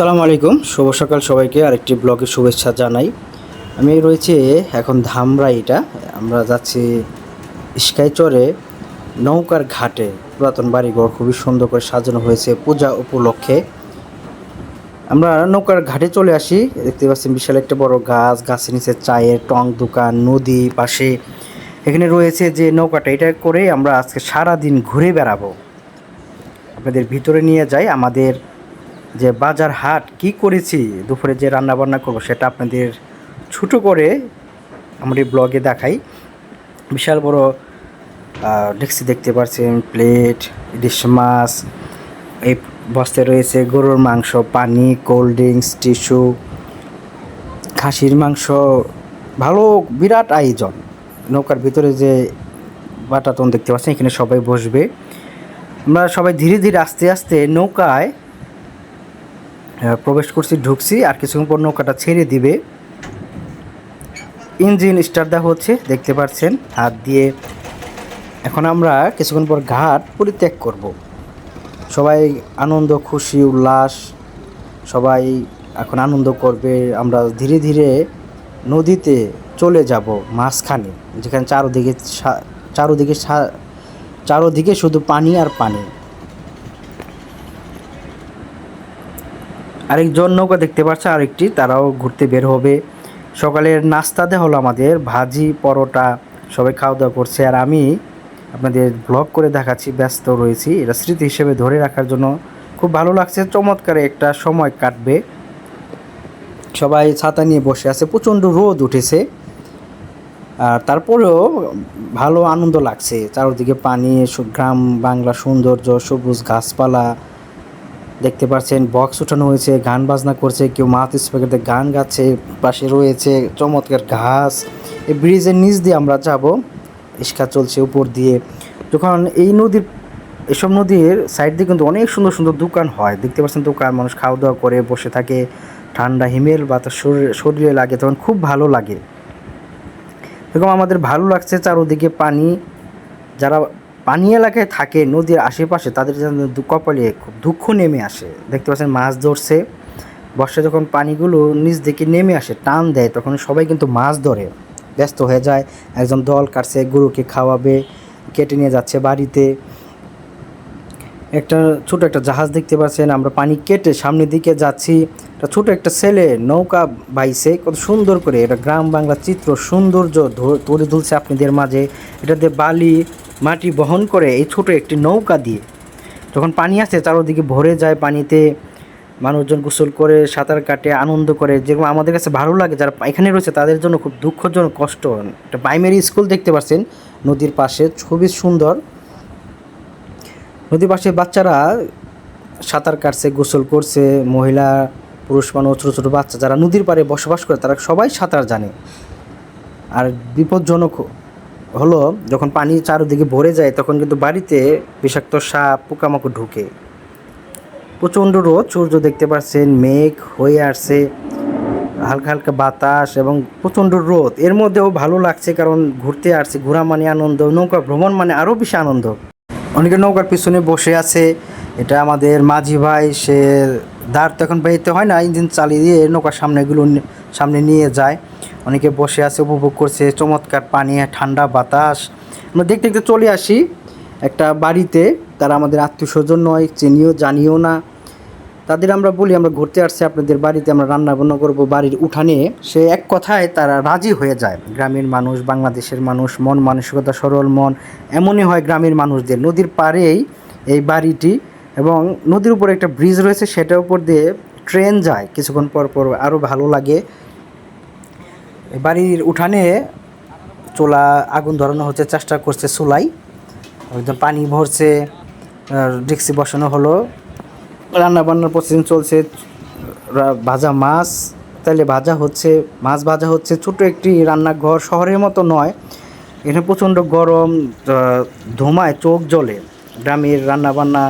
আসসালামু আলাইকুম। শুভ সকাল সবাইকে। আরেকটি ব্লগের শুভেচ্ছা জানাই। আমি রয়েছে এখন ধামরাইটা। আমরা যাচ্ছি স্কাইচরে নৌকার ঘাটে। পুরাতন বাড়িঘর খুবই সুন্দর করে সাজানো হয়েছে পূজা উপলক্ষে। আমরা নৌকার ঘাটে চলে আসি। দেখতে পাচ্ছেন বিশাল একটা বড় গাছ, গাছের নিচে চায়ের টং দোকান, নদী পাশে। এখানে রয়েছে যে নৌকাটা, এটা করে আমরা আজকে সারা দিন ঘুরে বেড়াবো। আপনাদের ভিতরে নিয়ে যাই আমাদের যে বাজার হাট কি করেছি, দুপুরে যে রান্না বান্না করব সেটা আপনাদের ছোটো করে আমার এই ব্লগে দেখাই। বিশাল বড় ডেক্সি দেখতে পাচ্ছেন প্লেট ইলিশ মাছ, এই বস্তায় রয়েছে গরুর মাংস, পানি, কোল্ড ড্রিঙ্কস, টিস্যু, খাসির মাংস, ভালো বিরাট আয়োজন। নৌকার ভিতরে যে বাটাতন দেখতে পাচ্ছেন, এখানে সবাই বসবে। আমরা সবাই ধীরে ধীরে আস্তে আস্তে নৌকায় প্রবেশ করছি, ঢুকছি, আর কিছুক্ষণ পর নৌকাটা ছেড়ে দিবে। ইঞ্জিন স্টার্ট দেওয়া হচ্ছে, দেখতে পাচ্ছেন, হাত দিয়ে। এখন আমরা কিছুক্ষণ পর ঘাট পরিত্যাগ করব। সবাই আনন্দ, খুশি, উল্লাস, সবাই এখন আনন্দ করবে। আমরা ধীরে ধীরে নদীতে চলে যাব মাঝখানে, যেখানে চারোদিকে চারোদিকে চারোদিকে শুধু পানি আর পানি। আরেকজন নৌকা দেখতে পাচ্ছে আরেকটি, তারাও ঘুরতে বের হবে। সকালের নাস্তাতে হলো আমাদের, ভাজি, পরোটা, সবাই খাওয়া দাওয়া করছে। আর আমি আপনাদের ব্লগ করে দেখাচ্ছি, ব্যস্ত রয়েছি। এটা স্মৃতি হিসেবে ধরে রাখার জন্য খুব ভালো লাগছে, চমৎকার একটা সময় কাটবে। সবাই ছাতা নিয়ে বসে আছে, প্রচণ্ড রোদ উঠেছে। আর তারপরেও ভালো আনন্দ লাগছে, চারদিকে পানি গ্রাম, বাংলা সৌন্দর্য, সবুজ গাছপালা দেখতে পাচ্ছেন বক্স উঠানো হয়েছে, গান বাজনা করছে, কেউ মাথ স্পিকারতে গান গাচ্ছে, পাশে রয়েছে চমৎকার ঘাস। এই ব্রিজের নিচ দিয়ে আমরা যাব ইস্কা চলছে উপর দিয়ে। যখন এই নদীর, এসব নদীর সাইড দিয়ে কিন্তু অনেক সুন্দর সুন্দর দোকান হয়। দেখতে পাচ্ছেন দোকান, মানুষ খাওয়া দাওয়া করে, বসে থাকে, ঠান্ডা, হিমেল বাতাস শরীরে শরীরে লাগে, তখন খুব ভালো লাগে। এরকম আমাদের ভালো লাগছে, চারোদিকে পানি। যারা পানি এলাকায় থাকে, নদীর আশেপাশে তাদের কপালে খুব দুঃখ নেমে আসে। দেখতে পাচ্ছেন মাছ ধরছে। বর্ষা যখন পানিগুলো নিচ দিকে নেমে আসে, টান দেয়, তখন সবাই কিন্তু মাছ ধরে। ব্যস্ত হয়ে যায়, একজন দল কাটছে, গরুকে খাওয়াবে, কেটে নিয়ে যাচ্ছে বাড়িতে। একটা ছোট একটা জাহাজ দেখতে পাচ্ছেন, আমরা পানি কেটে সামনের দিকে যাচ্ছি। একটা ছোট একটা ছেলে নৌকা বাইছে, কত সুন্দর করে। এটা গ্রাম বাংলা চিত্র, সৌন্দর্য ধ- তুলে তুলছে আপনাদের মাঝে। এটাতে বালি মাটি বহন করে এই ছোট একটি নৌকা দিয়ে। যখন পানি আসে, চারোদিকে ভরে যায় পানিতে, মানুষজন গোসল করে, সাঁতার কাটে, আনন্দ করে, যেরকম আমাদের কাছে ভালো লাগে, যারা এখানে রয়েছে, তাদের জন্য খুব দুঃখজনক, কষ্ট। একটা প্রাইমারি স্কুল দেখতে পাচ্ছেন নদীর পাশে, খুবই সুন্দর। নদীর পাশে বাচ্চারা সাঁতার কাটছে, গোসল করছে, মহিলা, পুরুষ মানুষ, ছোটো ছোটো বাচ্চা, যারা নদীর পাড়ে বসবাস করে, তারা সবাই সাঁতার জানে। আর বিপজ্জনক হলো যখন পানি চারিদিকে ভরে যায়, তখন কিন্তু বাড়িতে বিষাক্ত সাপ, পোকামাকড় ঢুকে। প্রচণ্ড রোদ, সূর্য দেখতে পাচ্ছেন মেঘ হয়ে আসছে, হালকা হালকা বাতাস এবং প্রচণ্ড রোদ। এর মধ্যেও ভালো লাগছে কারণ ঘুরতে আসছে, ঘোরা মানে আনন্দ, নৌকা ভ্রমণ মানে আরও বেশি আনন্দ। অনেকে নৌকার পিছনে বসে আছে। এটা আমাদের মাঝি ভাই, সে দাঁড় তো এখন বাইতে হয় না, ইঞ্জিন চালিয়ে দিয়ে নৌকার সামনেগুলো সামনে নিয়ে যায়। অনেকে বসে আছে, উপভোগ করছে, চমৎকার পানি, ঠান্ডা বাতাস। আমরা দেখতে দেখতে চলে আসি একটা বাড়িতে। তারা আমাদের আত্মীয় স্বজন নয়, চিনিও জানিও না। তাদের আমরা বলি, আমরা ঘুরতে আসছি, আপনাদের বাড়িতে আমরা রান্না বান্না করব, বাড়ির উঠানে। সে এক কথায় তারা রাজি হয়ে যায়। গ্রামের মানুষ, বাংলাদেশের মানুষ, মন মানসিকতা সরল, মন এমনই হয় গ্রামের মানুষদের। নদীর পাড়েই এই বাড়িটি এবং নদীর উপরে একটা ব্রিজ রয়েছে সেটার উপর দিয়ে ট্রেন যায়। কিছুক্ষণ পর পর আরও ভালো লাগে। বাড়ির উঠানে চোলা আগুন ধরানো হচ্ছে, চেষ্টা করছে চুলাই। একজন পানি ভরছে ডেক্সি বসানো হলো। রান্না বান্নার প্রতিদিন চলছে ভাজা মাছ তাহলে ভাজা হচ্ছে, মাছ ভাজা হচ্ছে ছোট একটি রান্নাঘর শহরের মতো নয়। এখানে প্রচণ্ড গরম ধোঁয়ায় চোখ জ্বলে। গ্রামের রান্না বান্না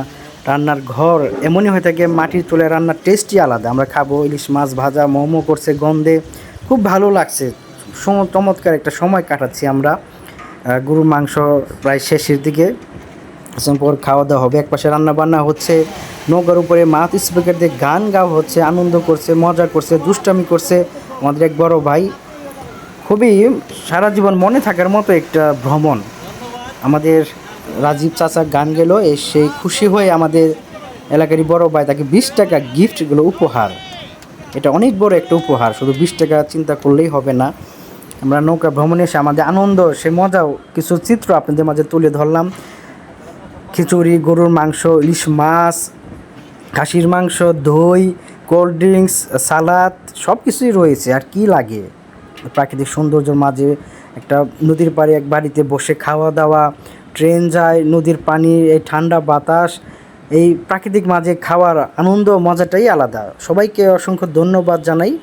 রান্নার ঘর এমনই হয়ে থাকে, মাটির চুলে রান্নার টেস্টই আলাদা। আমরা খাব ইলিশ মাছ, ভাজা, মোমো করছে গন্ধে। খুব ভালো লাগছে। চমৎকার একটা সময় কাটাচ্ছি আমরা। গরুর মাংস প্রায় শেষের দিকে। পর খাওয়া দাওয়া হবে। এক পাশে রান্না বান্না হচ্ছে নৌকার উপরে মাউথ স্পিকার দিয়ে গান গাওয়া হচ্ছে, আনন্দ করছে, মজা করছে, দুষ্টামি করছে আমাদের এক বড় ভাই। খুবই সারা জীবন মনে থাকার মতো একটা ভ্রমণ। আমাদের রাজীব চাচা গান গেল এই সেই খুশি হয়ে আমাদের এলাকারই বড় ভাই তাকে বিশ টাকা গিফটগুলো উপহার। এটা অনেক বড় একটা উপহার, শুধু বিশ টাকা চিন্তা করলেই হবে না। আমরা নৌকা ভ্রমণে এসে আমাদের আনন্দ, সে মজাও, কিছু চিত্র আপনাদের মাঝে তুলে ধরলাম। খিচুড়ি, গরুর মাংস, ইলিশ মাছ খাসির মাংস, দই কোল্ড ড্রিঙ্কস সালাদ সব কিছুই রয়েছে। আর কি লাগে? প্রাকৃতিক সৌন্দর্যের মাঝে একটা নদীর পাড়ে এক বাড়িতে বসে খাওয়া দাওয়া ট্রেন যায়, নদীর পানি, এই ঠান্ডা বাতাস, এই প্রাকৃতিক মাঝে খাওয়ার আনন্দ, মজাটাই আলাদা। সবাইকে অসংখ্য ধন্যবাদ জানাই।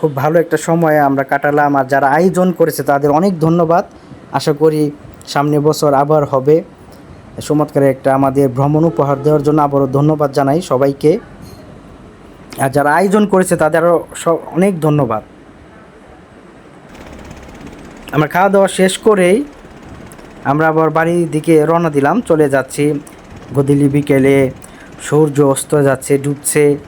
খুব ভালো একটা সময় আমরা কাটালাম। আর যারা আয়োজন করেছে, তাদের অনেক ধন্যবাদ। আশা করি সামনে বছর আবার হবে। চমৎকার একটা আমাদের ভ্রমণ উপহার দেওয়ার জন্য আবারও ধন্যবাদ জানাই সবাইকে। আর যারা আয়োজন করেছে তাদেরও স- অনেক ধন্যবাদ। আমরা খাওয়া দাওয়া শেষ করেই আমরা আবার বাড়ির দিকে রওনা দিলাম, চলে যাচ্ছি। গদিলি বিকেলে সূর্য অস্ত যাচ্ছে, ডুবছে,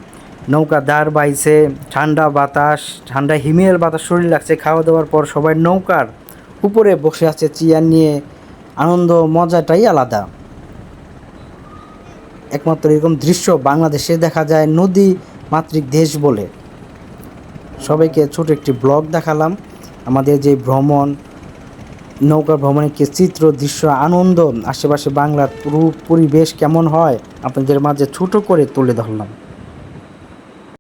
নৌকা দাঁড় বাইছে, ঠান্ডা বাতাস, ঠান্ডা হিমেল বাতাস, শরীর লাগছে। খাওয়া দাওয়ার পর সবাই নৌকার উপরে বসে আছে, চেয়ার নিয়ে আনন্দ, মজাটাই আলাদা। একমাত্র এরকম দৃশ্য বাংলাদেশে দেখা যায় নদী মাতৃক দেশ বলে। সবাইকে ছোট একটি ব্লগ দেখালাম। আমাদের যে ভ্রমণ, নৌকা ভ্রমণের কি চিত্র, দৃশ্য, আনন্দ, আশেপাশে বাংলার পুরো পরিবেশ কেমন হয়, আপনাদের মাঝে ছোট করে তুলে ধরলাম।